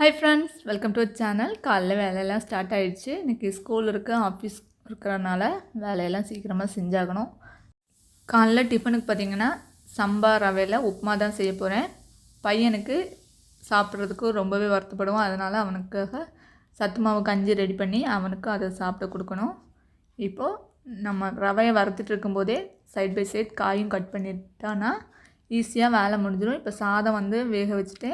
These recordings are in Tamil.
Hi friends welcome to channel காலைல வேலையெல்லாம் ஸ்டார்ட் ஆகிடுச்சு இன்றைக்கி ஸ்கூல் இருக்குது ஆஃபீஸ் இருக்கிறனால வேலையெல்லாம் சீக்கிரமாக செஞ்சாகணும். காலைல டிஃபனுக்கு பார்த்தீங்கன்னா சம்பா ரவையில் உப்புமா தான் செய்ய போகிறேன் பையனுக்கு சாப்பிட்றதுக்கு ரொம்பவே வருத்தப்படுவோம் அதனால் அவனுக்காக சத்து மாவு கஞ்சி ரெடி பண்ணி அவனுக்கு அதை சாப்பிட கொடுக்கணும். இப்போது நம்ம ரவையை வறுத்துட்டு இருக்கும்போதே சைட் பை சைட் காயும் கட் பண்ணிட்டான்னா ஈஸியாக வேலை முடிஞ்சிடும். இப்போ சாதம் வந்து வேக வச்சுட்டு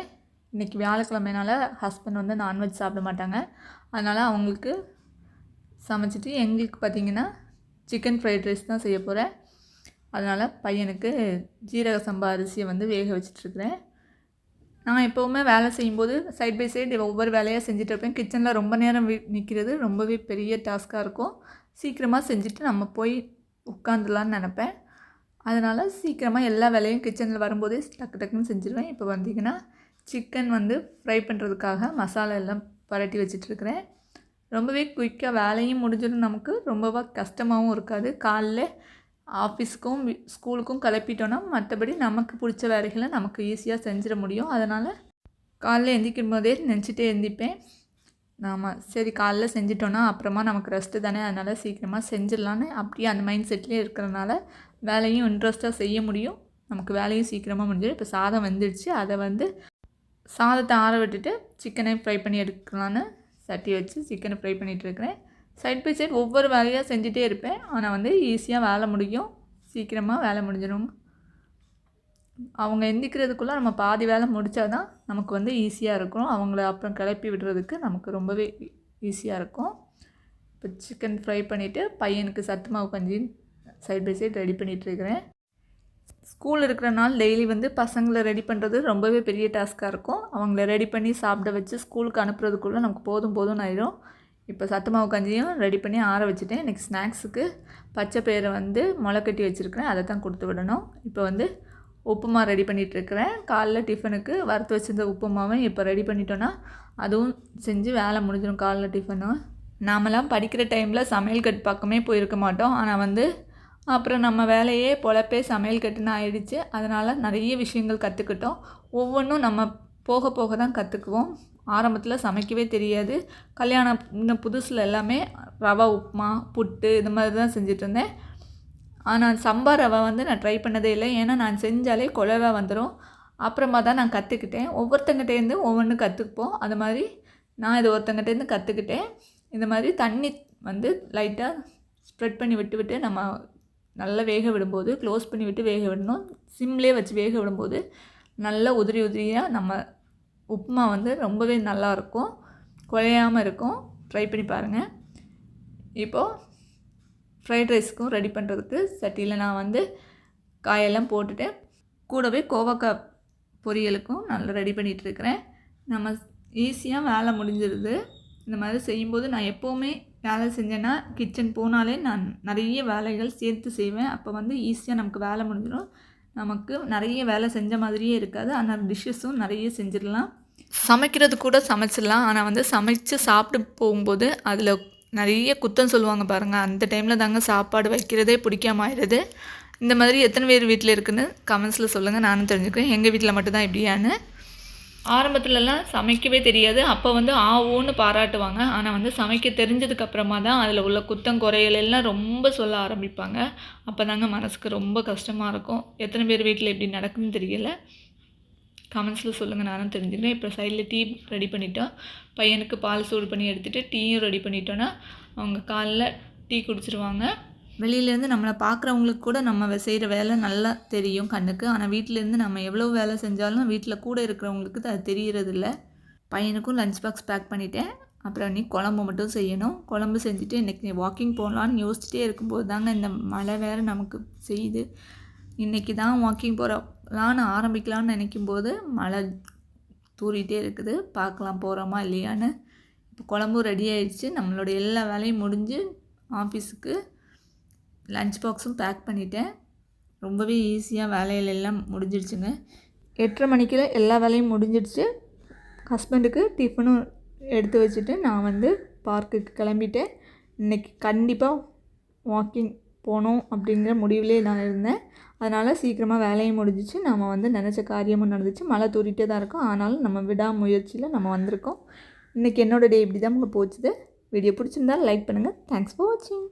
இன்றைக்கி வியாழக்கிழமைனால ஹஸ்பண்ட் வந்து நான்வெஜ் சாப்பிட மாட்டாங்க. அதனால் அவங்களுக்கு சமைச்சிட்டு எங்களுக்கு பார்த்திங்கன்னா சிக்கன் ஃப்ரைட் ரைஸ் தான் செய்ய போகிறேன் அதனால் பையனுக்கு ஜீரக சம்பா அரிசியை வந்து வேக வச்சிட்ருக்குறேன். நான் எப்போவுமே வேலை செய்யும்போது சைட் பை சைடு ஒவ்வொரு வேலையாக செஞ்சுட்டு இருப்பேன். கிச்சனில் ரொம்ப நேரம் நிற்கிறது ரொம்பவே பெரிய டாஸ்க்காக இருக்கும். சீக்கிரமாக செஞ்சுட்டு நம்ம போய் உட்காந்துலான்னு நினப்பேன். அதனால் சீக்கிரமாக எல்லா வேலையும் கிச்சனில் வரும்போதே டக்கு டக்குன்னு செஞ்சுருவேன். இப்போ வந்தீங்கன்னா சிக்கன் வந்து ஃப்ரை பண்ணுறதுக்காக மசாலா எல்லாம் பரட்டி வச்சிட்ருக்கிறேன். ரொம்பவே குயிக்காக வேலையும் முடிஞ்சிடும் நமக்கு. ரொம்பவா கஷ்டமாகவும் இருக்காது. காலைல ஆஃபீஸ்க்கும் ஸ்கூலுக்கும் கிளப்பிட்டோன்னா மற்றபடி நமக்கு பிடிச்ச வேலைகளை நமக்கு ஈஸியாக செஞ்சிட முடியும். அதனால் காலைல எந்திக்கும் போதே நினச்சிட்டே எந்திப்பேன் நாம் சரி காலைல செஞ்சிட்டோன்னா அப்புறமா நமக்கு ரெஸ்ட்டு தானே அதனால் சீக்கிரமாக செஞ்சிடலான்னு அப்படியே அந்த மைண்ட் செட்லேயே இருக்கிறனால வேலையும் இன்ட்ரெஸ்ட்டாக செய்ய முடியும். நமக்கு வேலையும் சீக்கிரமாக முடிஞ்சிடும். இப்போ சாதம் வந்துடுச்சு. அதை வந்து சாதத்தை ஆற விட்டுட்டு சிக்கனை ஃப்ரை பண்ணி எடுக்கலான்னு சட்டி வச்சு சிக்கனை ஃப்ரை பண்ணிகிட்ருக்கிறேன் சைட் பை சைட் ஒவ்வொரு வேலையாக செஞ்சுட்டே இருப்பேன். ஆனால் வந்து ஈஸியாக வேலை முடியும். சீக்கிரமாக வேலை முடிஞ்சிடும். அவங்க எந்திக்கிறதுக்குள்ளே நம்ம பாதி வேலை முடித்தா தான் நமக்கு வந்து ஈஸியாக இருக்கும். அவங்கள அப்புறம் கிளப்பி விடுறதுக்கு நமக்கு ரொம்பவே ஈஸியாக இருக்கும். இப்போ சிக்கன் ஃப்ரை பண்ணிவிட்டு பையனுக்கு சத்து மாவு கஞ்சி சைட் பை சைட் ரெடி பண்ணிகிட்ருக்கிறேன் ஸ்கூல் இருக்கிற நாள் டெய்லி வந்து பசங்களை ரெடி பண்ணுறது ரொம்பவே பெரிய டாஸ்க்காக இருக்கும். அவங்கள ரெடி பண்ணி சாப்பிட வச்சு ஸ்கூலுக்கு அனுப்புறதுக்குள்ளே நமக்கு போதும் போதும்னு ஆயிடும் இப்போ சத்து மாவு கஞ்சியும் ரெடி பண்ணி ஆற வச்சுட்டேன். இன்றைக்கி ஸ்நாக்ஸுக்கு பச்சை பயிரை வந்து முளை கட்டி வச்சுருக்கிறேன். அதை தான் கொடுத்து விடணும். இப்போ வந்து உப்புமா ரெடி பண்ணிகிட்ருக்கிறேன் காலைல டிஃபனுக்கு வறுத்து வச்சிருந்த உப்புமாவை இப்போ ரெடி பண்ணிட்டோன்னா அதுவும் செஞ்சு வேலை முடிஞ்சிடும் காலைல டிஃபனும் நாமெல்லாம் படிக்கிற டைமில் சமையல் கட் பக்கமே போயிருக்க மாட்டோம். ஆனால் வந்து அப்புறம் நம்ம வேலையே பொழப்பே சமையல் கட்டுன்னு ஆயிடுச்சு. அதனால் நிறைய விஷயங்கள் கற்றுக்கிட்டோம் ஒவ்வொன்றும் நம்ம போக போக தான் கற்றுக்குவோம் ஆரம்பத்தில் சமைக்கவே தெரியாது. கல்யாணம் இன்னும் புதுசில் எல்லாமே ரவா உப்புமா புட்டு இது மாதிரி தான் செஞ்சுட்டு இருந்தேன். ஆனால் சம்பா ரவை வந்து நான் ட்ரை பண்ணதே இல்லை. ஏன்னா நான் செஞ்சாலே குழவா வந்துடும் அப்புறமா தான் நான் கற்றுக்கிட்டேன் ஒவ்வொருத்தங்கிட்டேருந்து ஒவ்வொன்று கற்றுப்போம் அது மாதிரி நான் இது ஒருத்தங்கிட்டேருந்து கற்றுக்கிட்டேன் இந்த மாதிரி தண்ணி வந்து லைட்டாக ஸ்ப்ரெட் பண்ணி விட்டு விட்டு நம்ம நல்லா வேக விடும்போது க்ளோஸ் பண்ணி விட்டு வேக விடணும். சிம்லேயே வச்சு வேக விடும்போது நல்லா உதிரி உதிரியாக நம்ம உப்புமா வந்து ரொம்பவே நல்லாயிருக்கும் குழையாமல் இருக்கும். ட்ரை பண்ணி பாருங்கள் இப்போது ஃப்ரைட் ரைஸ்க்கும் ரெடி பண்ணுறதுக்கு சட்டியில் நான் வந்து காயெல்லாம் போட்டுட்டு கூடவே கோவக்காய் பொரியலுக்கும் நல்லா ரெடி பண்ணிகிட்ருக்கிறேன் நம்ம ஈஸியாக வேலை முடிஞ்சிருது. இந்த மாதிரி செய்யும்போது நான் எப்போவுமே வேலை செஞ்சேன்னா கிச்சன் போனாலே நான் நிறைய வேலைகள் சேர்த்து செய்வேன். அப்போ வந்து ஈஸியாக நமக்கு வேலை முடிஞ்சிடும். நமக்கு நிறைய வேலை செஞ்ச மாதிரியே இருக்காது. ஆனால் டிஷ்ஷஸும் நிறைய செஞ்சிடலாம். சமைக்கிறது கூட சமைச்சிடலாம். ஆனால் வந்து சமைச்சு சாப்பிட்டு போகும்போது அதில் நிறைய குத்தம் சொல்லுவாங்க பாருங்கள் அந்த டைமில் தாங்க சாப்பாடு வைக்கிறதே பிடிக்காம ஆயிடுது. இந்த மாதிரி எத்தனை பேர் வீட்டில் இருக்குன்னு கமெண்ட்ஸில் சொல்லுங்கள் நானும் தெரிஞ்சுக்கிறேன் எங்கள் வீட்டில் மட்டும்தான் இப்படியான்னு ஆரம்பத்துலலாம் சமைக்கவே தெரியாது. அப்போ வந்து ஆவோன்னு பாராட்டுவாங்க. ஆனால் வந்து சமைக்க தெரிஞ்சதுக்கு அப்புறமா தான் அதில் உள்ள குத்தம் குறைகள் எல்லாம் ரொம்ப சொல்ல ஆரம்பிப்பாங்க. அப்போ தாங்க மனசுக்கு ரொம்ப கஷ்டமாக இருக்கும். எத்தனை பேர் வீட்டில் எப்படி நடக்குதுன்னு தெரியல. கமெண்ட்ஸில் சொல்லுங்கள் நானும் தெரிஞ்சுக்கிறேன். இப்போ சைடில் டீ ரெடி பண்ணிட்டோம். பையனுக்கு பால் சூடு பண்ணி எடுத்துகிட்டு டீயும் ரெடி பண்ணிட்டோன்னா அவங்க காலைல டீ குடிச்சிருவாங்க. வெளியிலேருந்து நம்மளை பார்க்குறவங்களுக்கு கூட நம்ம செய்கிற வேலை நல்லா தெரியும் கண்ணுக்கு. ஆனால் வீட்டிலேருந்து நம்ம எவ்வளோ வேலை செஞ்சாலும் வீட்டில் கூட இருக்கிறவங்களுக்கு அது தெரியறதில்ல. பையனுக்கும் லஞ்ச் பாக்ஸ் பேக் பண்ணிட்டேன். அப்புறம் நீ குழம்பு மட்டும் செய்யணும். குழம்பு செஞ்சுட்டு இன்றைக்கி வாக்கிங் போகலான்னு யோசிச்சுட்டே இருக்கும்போது தாங்க இந்த மழை வேறு நமக்கு செய்யுது. இன்றைக்கி தான் வாக்கிங் போகிறலான்னு ஆரம்பிக்கலான்னு நினைக்கும் போது மழை தூரிகிட்டே இருக்குது. பார்க்கலாம் போகிறோமா இல்லையான்னு. இப்போ குழம்பும் ரெடி ஆயிடுச்சு. நம்மளோட எல்லா வேலையும் முடிஞ்சு ஆஃபீஸுக்கு லஞ்ச் பாக்ஸும் பேக் பண்ணிட்டேன். ரொம்பவே ஈஸியாக வேலையில எல்லாம் முடிஞ்சிடுச்சுங்க. எட்டரை மணிக்குள்ள எல்லா வேலையும் முடிஞ்சிடுச்சு. ஹஸ்பண்டுக்கு டிஃபனும் எடுத்து வச்சுட்டு நான் வந்து பார்க்குக்கு கிளம்பிட்டேன். இன்றைக்கி கண்டிப்பாக வாக்கிங் போகணும் அப்படிங்கிற முடிவிலே நான் இருந்தேன். அதனால் சீக்கிரமாக வேலையும் முடிஞ்சிச்சு. நம்ம வந்து நினச்ச காரியமும் நடந்துச்சு. மழை தூரிட்டே தான் இருக்கும். ஆனாலும் நம்ம விடாமுயற்சியில் நம்ம வந்திருக்கோம். இன்றைக்கி என்னோடய டே இப்படி தான் போச்சுது வீடியோ பிடிச்சிருந்தால் லைக் பண்ணுங்கள் தேங்க்ஸ் ஃபார் வாட்சிங்